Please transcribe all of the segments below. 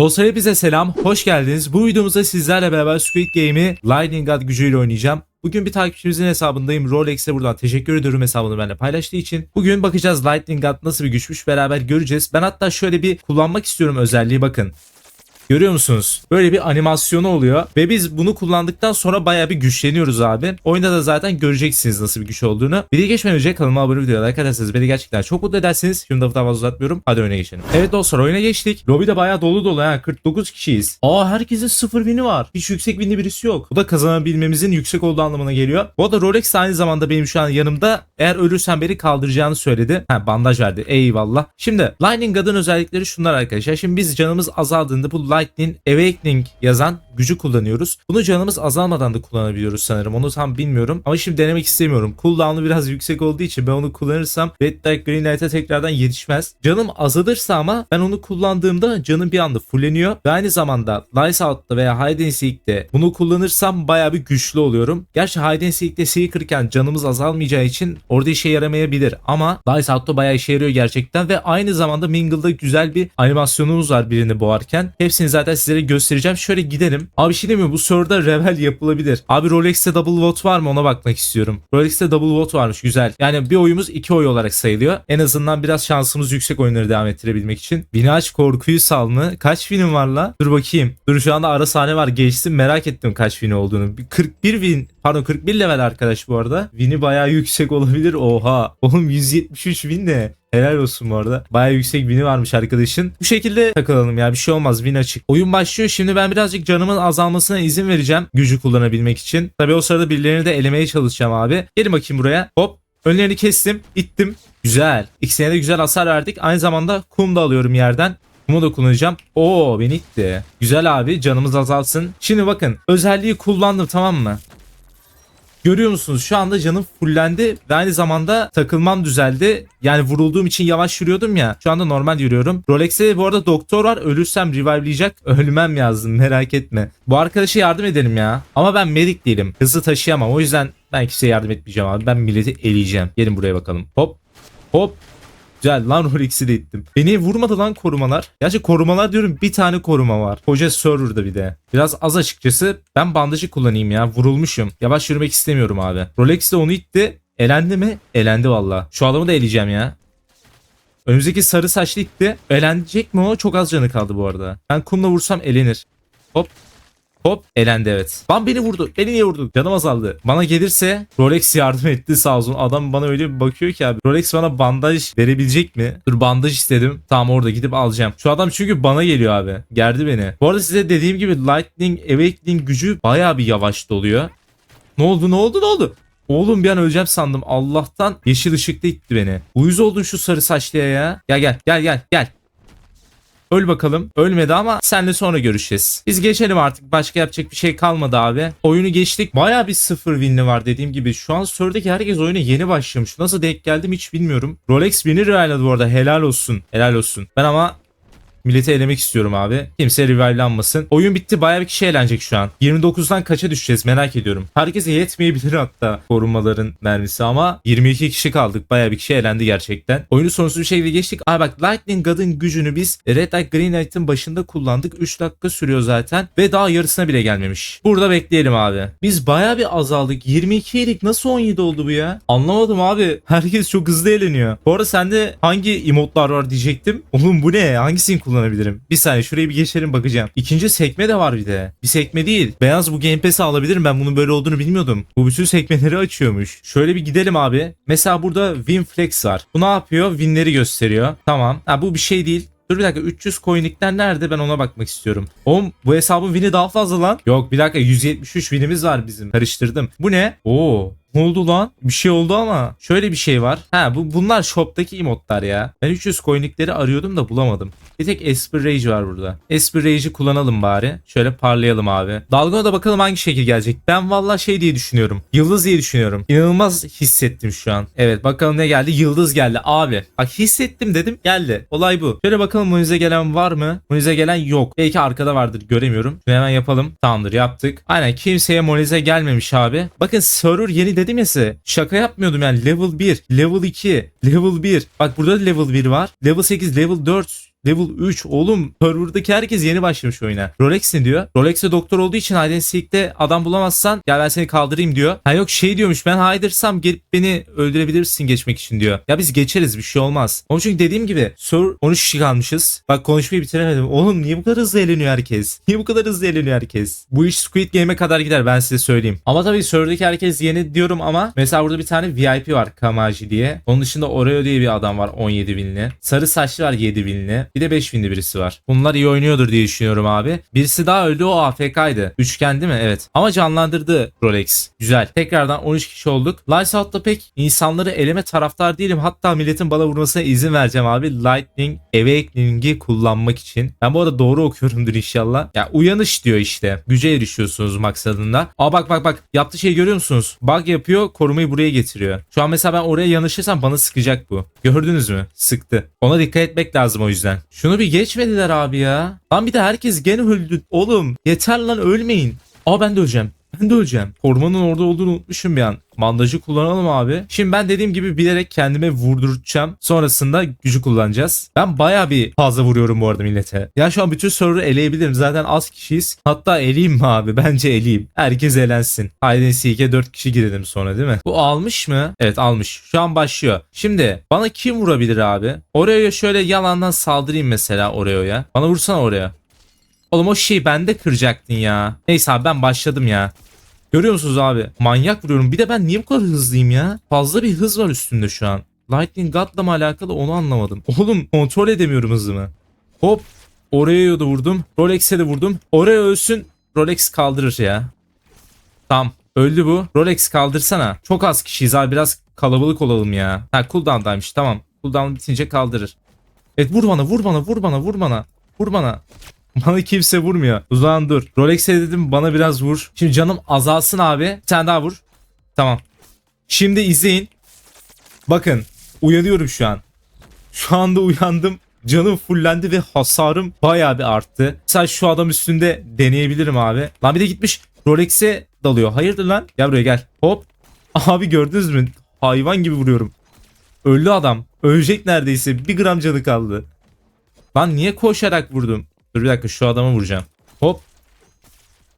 Dostlar hepinize selam, hoş geldiniz. Bu videomuzda sizlerle beraber Squid Game'i Lightning God gücüyle oynayacağım. Bugün bir takipçimizin hesabındayım. Rolex'e buradan teşekkür ediyorum hesabını benimle paylaştığı için. Bugün bakacağız Lightning God nasıl bir güçmüş beraber göreceğiz. Ben hatta şöyle bir kullanmak istiyorum özelliği bakın. Görüyor musunuz? Böyle bir animasyonu oluyor ve biz bunu kullandıktan sonra bayağı bir güçleniyoruz abi. Oyunda da zaten göreceksiniz nasıl bir güç olduğunu. Bir de geçmeden önce kanalıma abone videoya like atarsanız beni gerçekten çok mutlu edersiniz. Şimdi daha fazla uzatmıyorum. Hadi oyuna geçelim. Evet dostlar oyuna geçtik. Lobby de bayağı dolu dolu ha. 49 kişiyiz. Aa herkesin sıfır win'i var. Hiç yüksek win'i birisi yok. Bu da kazanabilmemizin yüksek olduğu anlamına geliyor. Bu arada Rolex aynı zamanda benim şu an yanımda. Eğer ölürsen beni kaldıracağını söyledi. Ha bandaj verdi. Eyvallah. Şimdi Lightning God'ın özellikleri şunlar arkadaşlar. Şimdi biz canımız azaldığında bu Lightning Awakening yazan gücü kullanıyoruz. Bunu canımız azalmadan da kullanabiliyoruz sanırım. Onu tam bilmiyorum. Ama şimdi denemek istemiyorum. Cooldown'u biraz yüksek olduğu için ben onu kullanırsam Red Light Green Light'a tekrardan yetişmez. Canım azalırsa ama ben onu kullandığımda canım bir anda fulleniyor. Ve aynı zamanda Lights Out'ta veya Hide Seek'te bunu kullanırsam baya bir güçlü oluyorum. Gerçi Hide and Seek'te Seeker'ken canımız azalmayacağı için orada işe yaramayabilir. Ama Lights Out'ta baya işe yarıyor gerçekten ve aynı zamanda Mingle'da güzel bir animasyonumuz var birini boğarken. Hepsini zaten sizlere göstereceğim. Şöyle gidelim. Abi şey demiyor bu serverda revel yapılabilir. Abi Rolex'te double vote var mı ona bakmak istiyorum. Rolex'te double vote varmış güzel. Yani bir oyumuz iki oy olarak sayılıyor. En azından biraz şansımız yüksek oyunları devam ettirebilmek için. Bini aç korkuyu sal? Kaç film var la? Dur bakayım. Dur şu anda ara sahne var geçtim merak ettim kaç win olduğunu. Bir 41 win pardon 41 level arkadaş bu arada. Win'i bayağı yüksek olabilir. Oha. Oğlum 173 win ne? Helal olsun bu arada. Bayağı yüksek win'i varmış arkadaşın. Bu şekilde takılalım ya bir şey olmaz win açık. Oyun başlıyor şimdi ben birazcık canımın azalmasına izin vereceğim. Gücü kullanabilmek için. Tabi o sırada birilerini de elemeye çalışacağım abi. Gelin bakayım buraya. Hop. Önlerini kestim. ittim. Güzel. İkisine de güzel hasar verdik. Aynı zamanda kum da alıyorum yerden. Kumu da kullanacağım. Oo beni itti. Güzel abi canımız azalsın. Şimdi bakın özelliği kullandım tamam mı? Görüyor musunuz? Şu anda canım fullendi ve aynı zamanda takılmam düzeldi. Yani vurulduğum için yavaş yürüyordum ya. Şu anda normal yürüyorum. Rolex'te bu arada doktor var. Ölürsem revive'layacak. Ölmem yazdım merak etme. Bu arkadaşa yardım edelim ya. Ama ben medik değilim. Hızlı taşıyamam. O yüzden ben kimseye yardım etmeyeceğim abi. Ben milleti eleyeceğim. Gelin buraya bakalım. Hop. Hop. Güzel lan Rolex'i de ittim. Beni vurmadı lan korumalar. Gerçi korumalar diyorum bir tane koruma var. Koca serverda bir de. Biraz az açıkçası. Ben bandajı kullanayım ya. Vurulmuşum. Yavaş yürümek istemiyorum abi. Rolex de onu itti. Elendi mi? Elendi valla. Şu adamı da eleyeceğim ya. Önümüzdeki sarı saçlı itti. Elenecek mi o? Çok az canı kaldı bu arada. Ben kumla vursam elenir. Hop. Hop elendi evet. Lan beni vurdu. Beni niye vurdu? Canım azaldı. Bana gelirse Rolex yardım etti sağ olsun. Adam bana öyle bir bakıyor ki abi. Rolex bana bandaj verebilecek mi? Dur bandaj istedim. Tamam orada gidip alacağım. Şu adam çünkü bana geliyor abi. Gerdi beni. Bu arada size dediğim gibi Lightning Awakening gücü bayağı bir yavaş doluyor. Ne oldu ne oldu ne oldu? Oğlum bir an öleceğim sandım. Allah'tan yeşil ışıkta itti beni. Uyuz oldun şu sarı saçlıya ya. Gel gel gel gel gel. Öl bakalım. Ölmedi ama senle sonra görüşeceğiz. Biz geçelim artık. Başka yapacak bir şey kalmadı abi. Oyunu geçtik. Baya bir sıfır winli var dediğim gibi. Şu an Sör'deki herkes oyuna yeni başlamış. Nasıl denk geldim hiç bilmiyorum. Rolex win'i revive'ladı bu arada. Helal olsun. Helal olsun. Ben ama Milleti elemek istiyorum abi. Kimse revive'lanmasın. Oyun bitti. Bayağı bir kişi eğlenecek şu an. 29'dan kaça düşeceğiz merak ediyorum. Herkese yetmeyebilir hatta korumaların mermisi ama 22 kişi kaldık. Bayağı bir kişi eğlendi gerçekten. Oyunu sonsuz bir şekilde geçtik. Aa bak Lightning God'ın gücünü biz Red Light Green Light'ın başında kullandık. 3 dakika sürüyor zaten ve daha yarısına bile gelmemiş. Burada bekleyelim abi. Biz bayağı bir azaldık. 22 idik. Nasıl 17 oldu bu ya? Anlamadım abi. Herkes çok hızlı eğleniyor. Bu arada sende hangi emotlar var diyecektim. Oğlum bu ne? Hangisini kullanabilirim? Bir saniye şurayı bir geçelim bakacağım. İkinci sekme de var bir de. Bir sekme değil. Beyaz bu Game Pass'i alabilirim. Ben bunun böyle olduğunu bilmiyordum. Bu bütün sekmeleri açıyormuş. Şöyle bir gidelim abi. Mesela burada Winflex var. Bu ne yapıyor? Winleri gösteriyor. Tamam. Ha, bu bir şey değil. Dur bir dakika 300 coinlikler nerede ben ona bakmak istiyorum. Oğlum bu hesabın win'i daha fazla lan. Yok bir dakika 173 win'imiz var bizim. Karıştırdım. Bu ne? Oo ne oldu lan? Bir şey oldu ama. Şöyle bir şey var. Ha bu bunlar shop'taki emotlar ya. Ben 300 coinlikleri arıyordum da bulamadım. Bir tek Esper Rage var burada. Esper Rage'i kullanalım bari. Şöyle parlayalım abi. Dalgona da bakalım hangi şekil gelecek. Ben valla şey diye düşünüyorum. Yıldız diye düşünüyorum. İnanılmaz hissettim şu an. Evet bakalım ne geldi? Yıldız geldi abi. Bak hissettim dedim geldi. Olay bu. Şöyle bakalım Munize gelen var mı? Munize gelen yok. Belki arkada vardır göremiyorum. Şunu hemen yapalım. Tamamdır yaptık. Aynen kimseye Monize gelmemiş abi. Bakın server yeni dedim ya size. Şaka yapmıyordum yani. Level 1, level 2, level 1. Bak burada da level 1 var. Level 8, level 4. Level 3 oğlum serverdaki herkes yeni başlamış oyuna. Rolex ne diyor? Rolex'e doktor olduğu için and Seek'te adam bulamazsan gel ben seni kaldırayım diyor. Ha yok şey diyormuş ben haydırsam gelip beni öldürebilirsin geçmek için diyor. Ya biz geçeriz bir şey olmaz. Onun çünkü dediğim gibi soru 13 kişi kalmışız. Bak konuşmayı bitiremedim. Oğlum niye bu kadar hızlı eğleniyor herkes? Niye bu kadar hızlı eğleniyor herkes? Bu iş Squid Game'e kadar gider ben size söyleyeyim. Ama tabii serverdaki herkes yeni diyorum ama mesela burada bir tane VIP var Kamaji diye. Onun dışında Oreo diye bir adam var 17 binli. Sarı saçlı var 7 binli. Bir de 5 binli birisi var. Bunlar iyi oynuyordur diye düşünüyorum abi. Birisi daha öldü o AFK'ydı. Üçgen değil mi? Evet. Ama canlandırdı Rolex. Güzel. Tekrardan 13 kişi olduk. Lights Out'ta pek insanları eleme taraftar değilim. Hatta milletin bana vurmasına izin vereceğim abi. Lightning Awakening'i kullanmak için. Ben bu arada doğru okuyorumdur inşallah. Ya uyanış diyor işte. Güce erişiyorsunuz maksadında. Aa bak bak bak. Yaptığı şeyi görüyor musunuz? Bug yapıyor. Korumayı buraya getiriyor. Şu an mesela ben oraya yanlışırsam bana sıkacak bu. Gördünüz mü? Sıktı. Ona dikkat etmek lazım o yüzden. Şunu bir geçmediler abi ya. Lan bir de herkes gene öldü. Oğlum yeter lan ölmeyin. Aa ben de öleceğim. Ben de öleceğim. Korumanın orada olduğunu unutmuşum bir an. Bandajı kullanalım abi. Şimdi ben dediğim gibi bilerek kendime vurduracağım. Sonrasında gücü kullanacağız. Ben baya bir fazla vuruyorum bu arada millete. Ya şu an bütün soruları eleyebilirim. Zaten az kişiyiz. Hatta eleyeyim mi abi? Bence eleyeyim. Herkes elensin. Hayden Seek'e 4 kişi girelim sonra değil mi? Bu almış mı? Evet almış. Şu an başlıyor. Şimdi bana kim vurabilir abi? Oreo'ya şöyle yalandan saldırayım mesela Oreo'ya. Bana vursana oraya. Oğlum o şeyi bende kıracaktın ya. Neyse abi ben başladım ya. Görüyor musunuz abi? Manyak vuruyorum. Bir de ben niye bu kadar hızlıyım ya? Fazla bir hız var üstümde şu an. Lightning God'la mı alakalı onu anlamadım. Oğlum kontrol edemiyorum hızımı. Hop. Oreo'ya da vurdum. Rolex'e de vurdum. Oreo ölsün. Rolex kaldırır ya. Tamam. Öldü bu. Rolex kaldırsana. Çok az kişiyiz abi. Biraz kalabalık olalım ya. Ha cooldown'daymış. Tamam. Cooldown bitince kaldırır. Evet vur bana vur bana vur bana vur bana. Vur bana. Bana kimse vurmuyor. O zaman dur. Rolex'e dedim bana biraz vur. Şimdi canım azalsın abi. Bir tane daha vur. Tamam. Şimdi izleyin. Bakın. Uyanıyorum şu an. Şu anda uyandım. Canım fullendi ve hasarım bayağı bir arttı. Mesela şu adam üstünde deneyebilirim abi. Lan bir de gitmiş Rolex'e dalıyor. Hayırdır lan? Gel buraya gel. Hop. Abi gördünüz mü? Hayvan gibi vuruyorum. Öldü adam. Ölecek neredeyse. Bir gram canı kaldı. Lan niye koşarak vurdum? Dur bir dakika şu adama vuracağım. Hop.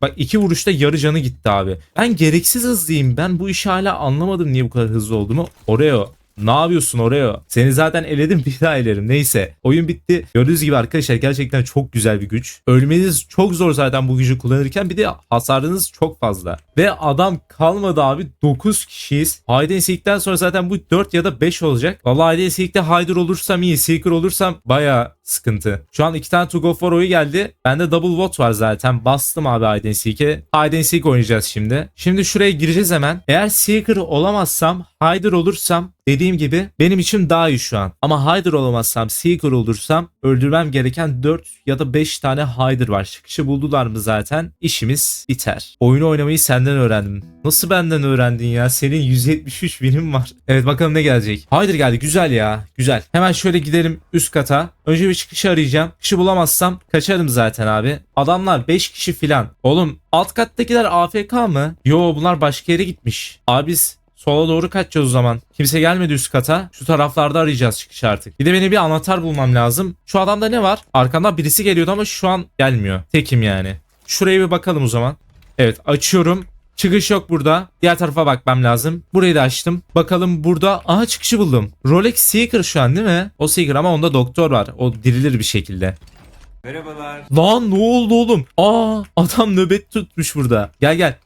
Bak iki vuruşta yarı canı gitti abi. Ben gereksiz hızlıyım. Ben bu işi hala anlamadım niye bu kadar hızlı olduğumu. Oreo. Ne yapıyorsun Oreo? Seni zaten eledim bir daha elerim. Neyse. Oyun bitti. Gördüğünüz gibi arkadaşlar gerçekten çok güzel bir güç. Ölmeniz çok zor zaten bu gücü kullanırken. Bir de hasarınız çok fazla. Ve adam kalmadı abi. 9 kişiyiz. And Seek'ten sonra zaten bu 4 ya da 5 olacak. Vallahi Hide and Seek'te Hyder olursam iyi. Seeker olursam baya sıkıntı. Şu an iki tane To Go For oyu geldi. Bende Double Vote var zaten. Bastım abi and Seek'e. And Seek oynayacağız şimdi. Şimdi şuraya gireceğiz hemen. Eğer Seeker olamazsam Hyder olursam dediğim gibi benim için daha iyi şu an. Ama Hyder olamazsam Seeker olursam öldürmem gereken 4 ya da 5 tane Hyder var. Çıkışı buldular mı zaten işimiz biter. Oyunu oynamayı senden öğrendim. Nasıl benden öğrendin ya? Senin 173 binim var. Evet bakalım ne gelecek. Hyder geldi güzel ya. Güzel. Hemen şöyle gidelim üst kata. Önce bir çıkışı arayacağım. Çıkışı bulamazsam kaçarım zaten abi. Adamlar 5 kişi filan. Oğlum alt kattakiler AFK mı? Yo bunlar başka yere gitmiş. Abi Sola doğru kaçacağız o zaman. Kimse gelmedi üst kata. Şu taraflarda arayacağız çıkış artık. Bir de benim bir anahtar bulmam lazım. Şu adamda ne var? Arkamdan birisi geliyordu ama şu an gelmiyor. Tekim yani. Şuraya bir bakalım o zaman. Evet açıyorum. Çıkış yok burada. Diğer tarafa bakmam lazım. Burayı da açtım. Bakalım burada. Aha çıkışı buldum. Rolex Seeker şu an değil mi? O Seeker ama onda doktor var. O dirilir bir şekilde. Merhabalar. Lan ne oldu oğlum? Aa adam nöbet tutmuş burada. Gel gel.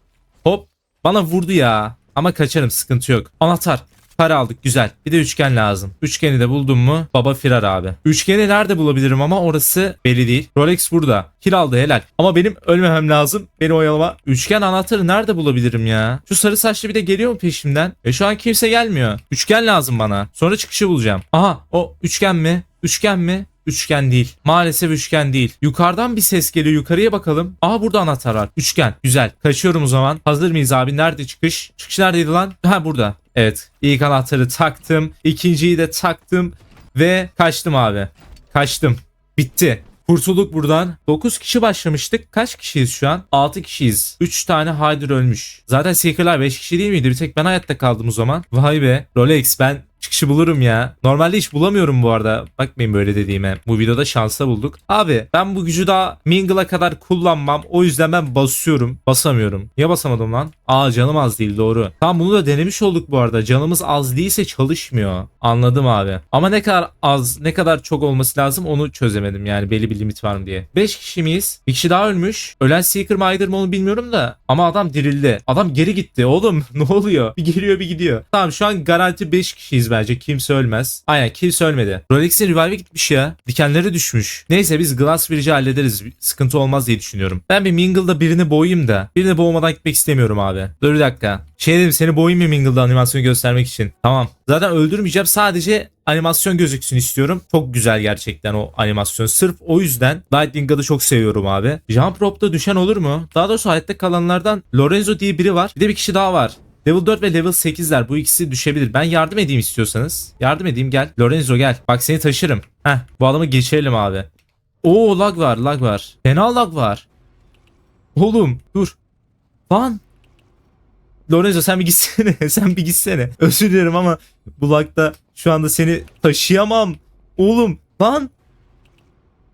Hop. Bana vurdu ya. Ama kaçarım sıkıntı yok. Anahtar. Para aldık güzel. Bir de üçgen lazım. Üçgeni de buldum mu baba firar abi. Üçgeni nerede bulabilirim ama orası belli değil. Rolex burada. Kil aldı helal. Ama benim ölmemem lazım. Beni oyalama. Üçgen anahtarı nerede bulabilirim ya? Şu sarı saçlı bir de geliyor mu peşimden? E şu an kimse gelmiyor. Üçgen lazım bana. Sonra çıkışı bulacağım. Aha o üçgen mi? Üçgen mi? Üçgen değil. Maalesef üçgen değil. Yukarıdan bir ses geliyor. Yukarıya bakalım. Aha burada anahtar var. Üçgen. Güzel. Kaçıyorum o zaman. Hazır mıyız abi? Nerede çıkış? Çıkış neredeydi lan? Ha burada. Evet. İlk anahtarı taktım. İkinciyi de taktım. Ve kaçtım abi. Kaçtım. Bitti. Kurtulduk buradan. 9 kişi başlamıştık. Kaç kişiyiz şu an? 6 kişiyiz. 3 tane Hyder ölmüş. Zaten Seeker'lar 5 kişi değil miydi? Bir tek ben hayatta kaldım o zaman. Vay be. Rolex ben çıkışı bulurum ya. Normalde hiç bulamıyorum bu arada. Bakmayın böyle dediğime. Bu videoda şansa bulduk. Abi ben bu gücü daha Mingle'a kadar kullanmam. O yüzden ben basıyorum. Basamıyorum. Niye basamadım lan? Aa canım az değil doğru. Tamam bunu da denemiş olduk bu arada. Canımız az değilse çalışmıyor. Anladım abi. Ama ne kadar az ne kadar çok olması lazım onu çözemedim yani belli bir limit var mı diye. 5 kişi miyiz? Bir kişi daha ölmüş. Ölen Seeker mı Hider mı onu bilmiyorum da. Ama adam dirildi. Adam geri gitti oğlum. ne oluyor? Bir geliyor bir gidiyor. Tamam şu an garanti 5 kişiyiz bence. Kimse ölmez. Aynen kimse ölmedi. Rolex'in revive'i gitmiş ya. Dikenleri düşmüş. Neyse biz Glass Bridge'i hallederiz. Sıkıntı olmaz diye düşünüyorum. Ben bir Mingle'da birini boğayım da. Birini boğmadan gitmek istemiyorum abi. Dur bir dakika. Şey dedim seni boğayım mı Mingle'da animasyonu göstermek için. Tamam. Zaten öldürmeyeceğim. Sadece animasyon gözüksün istiyorum. Çok güzel gerçekten o animasyon. Sırf o yüzden Lightning çok seviyorum abi. Jump Rope'da düşen olur mu? Daha doğrusu hayatta kalanlardan Lorenzo diye biri var. Bir de bir kişi daha var. Level 4 ve level 8'ler bu ikisi düşebilir. Ben yardım edeyim istiyorsanız. Yardım edeyim gel. Lorenzo gel. Bak seni taşırım. Heh bu adamı geçirelim abi. Oo lag var lag var. Fena lag var. Oğlum dur. Lan. Lorenzo sen bir gitsene. sen bir gitsene. Özür dilerim ama bu lagda şu anda seni taşıyamam. Oğlum lan.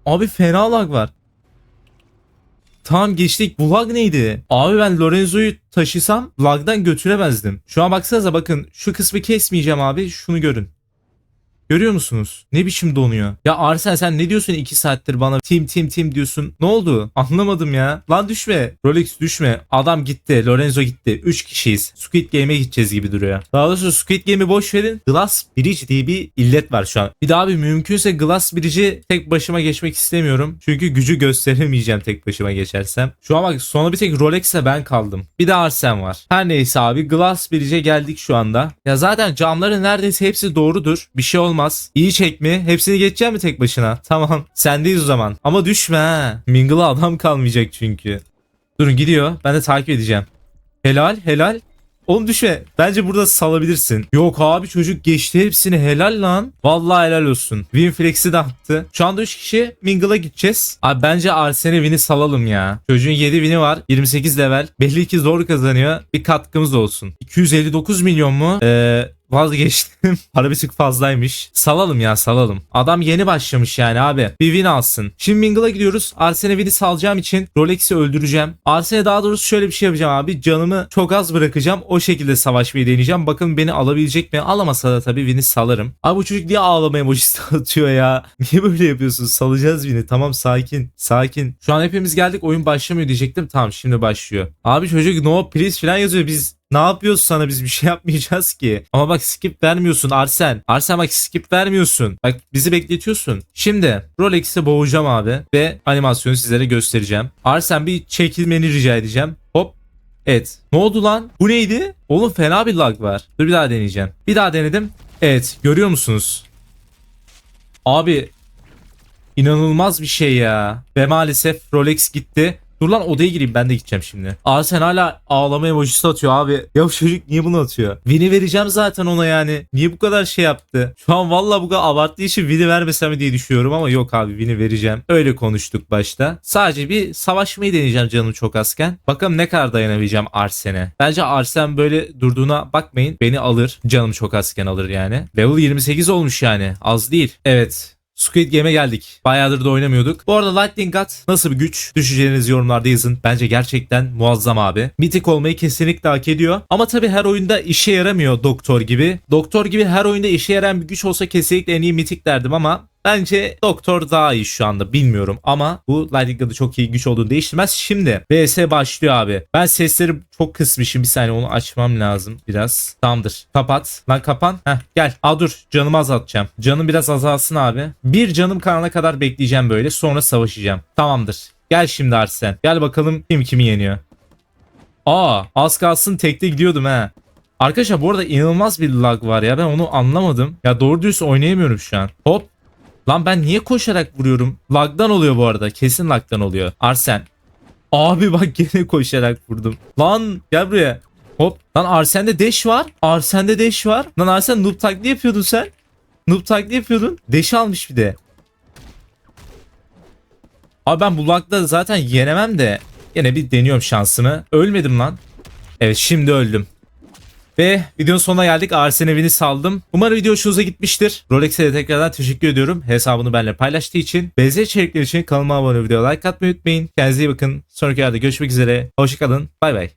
Abi fena lag var. Tamam geçtik. Bu lag neydi? Abi ben Lorenzo'yu taşısam lagdan götüremezdim. Şu an baksanıza bakın. Şu kısmı kesmeyeceğim abi. Şunu görün. Görüyor musunuz? Ne biçim donuyor? Ya Arsen sen ne diyorsun 2 saattir bana tim tim tim diyorsun. Ne oldu? Anlamadım ya. Lan düşme. Rolex düşme. Adam gitti. Lorenzo gitti. 3 kişiyiz. Squid Game'e gideceğiz gibi duruyor. Daha doğrusu Squid Game'i boş verin. Glass Bridge diye bir illet var şu an. Bir daha bir mümkünse Glass Bridge'i tek başıma geçmek istemiyorum. Çünkü gücü gösteremeyeceğim tek başıma geçersem. Şu an bak sonra bir tek Rolex'le ben kaldım. Bir de Arsen var. Her neyse abi Glass Bridge'e geldik şu anda. Ya zaten camların neredeyse hepsi doğrudur. Bir şey olmaz. İyi çek mi? Hepsini geçeceğim mi tek başına? Tamam. Sendeyiz o zaman. Ama düşme ha. Mingle'a adam kalmayacak çünkü. Durun gidiyor. Ben de takip edeceğim. Helal helal. Oğlum düşme. Bence burada salabilirsin. Yok abi çocuk geçti hepsini helal lan. Vallahi helal olsun. Winflex'i de attı. Şu anda 3 kişi Mingle'a gideceğiz. Abi bence Arsen'e win'i salalım ya. Çocuğun 7 win'i var. 28 level. Belli ki zor kazanıyor. Bir katkımız olsun. 259 milyon mu? Eee Vazgeçtim. Para bir tık fazlaymış. Salalım ya salalım. Adam yeni başlamış yani abi. Bir win alsın. Şimdi Mingle'a gidiyoruz. Arsene win'i salacağım için Rolex'i öldüreceğim. Arsene daha doğrusu şöyle bir şey yapacağım abi. Canımı çok az bırakacağım. O şekilde savaşmayı deneyeceğim. Bakın beni alabilecek mi? Alamasa da tabii win'i salarım. Abi bu çocuk niye ağlama emojisi atıyor ya? Niye böyle yapıyorsun? Salacağız win'i. Tamam sakin. Sakin. Şu an hepimiz geldik. Oyun başlamıyor diyecektim. Tamam şimdi başlıyor. Abi çocuk no please falan yazıyor. Biz ne yapıyoruz sana biz bir şey yapmayacağız ki. Ama bak skip vermiyorsun Arsen. Arsen bak skip vermiyorsun. Bak bizi bekletiyorsun. Şimdi Rolex'i boğacağım abi ve animasyonu sizlere göstereceğim. Arsen bir çekilmeni rica edeceğim. Hop. Evet. Ne oldu lan? Bu neydi? Oğlum fena bir lag var. Dur bir daha deneyeceğim. Bir daha denedim. Evet. Görüyor musunuz? Abi inanılmaz bir şey ya. Ve maalesef Rolex gitti. Dur lan odaya gireyim ben de gideceğim şimdi. Aa sen hala ağlama emojisi atıyor abi. Ya bu çocuk niye bunu atıyor? Vini vereceğim zaten ona yani. Niye bu kadar şey yaptı? Şu an valla bu kadar abarttığı için Vini vermesem mi diye düşünüyorum ama yok abi Vini vereceğim. Öyle konuştuk başta. Sadece bir savaşmayı deneyeceğim canım çok azken. Bakalım ne kadar dayanabileceğim Arsen'e. Bence Arsen böyle durduğuna bakmayın. Beni alır. Canım çok azken alır yani. Level 28 olmuş yani. Az değil. Evet. Squid Game'e geldik. Bayağıdır da oynamıyorduk. Bu arada Lightning God nasıl bir güç? Düşüncelerinizi yorumlarda yazın. Bence gerçekten muazzam abi. Mitik olmayı kesinlikle hak ediyor. Ama tabi her oyunda işe yaramıyor Doktor gibi. Doktor gibi her oyunda işe yarayan bir güç olsa kesinlikle en iyi mitik derdim ama Bence Doktor daha iyi şu anda bilmiyorum ama bu God'ı çok iyi güç olduğunu değiştirmez. Şimdi VS başlıyor abi. Ben sesleri çok kısmışım bir saniye onu açmam lazım biraz. Tamamdır. Kapat. Lan kapan. Heh gel. Aa dur canımı azaltacağım. Canım biraz azalsın abi. Bir canım kalana kadar bekleyeceğim böyle sonra savaşacağım. Tamamdır. Gel şimdi Arsen. Gel bakalım kim kimi yeniyor. Aa az kalsın tekte gidiyordum ha. Arkadaşlar bu arada inanılmaz bir lag var ya ben onu anlamadım. Ya doğru düz oynayamıyorum şu an. Hop Lan ben niye koşarak vuruyorum? Lagdan oluyor bu arada. Kesin lagdan oluyor. Arsen. Abi bak gene koşarak vurdum. Lan gel buraya. Hop. Lan Arsen'de dash var. Arsen'de dash var. Lan Arsen noob taklidi yapıyordun sen. Noob taklidi yapıyordun. Dash almış bir de. Abi ben bu lagda zaten yenemem de. Yine bir deniyorum şansımı. Ölmedim lan. Evet şimdi öldüm. Ve videonun sonuna geldik. Arsen evini saldım. Umarım video hoşunuza gitmiştir. Rolex'e de tekrardan teşekkür ediyorum. Hesabını benimle paylaştığı için. Benzer içerikler için kanalıma abone olmayı, video like atmayı unutmayın. Kendinize iyi bakın. Sonraki yerde görüşmek üzere. Hoşçakalın. Bay bay.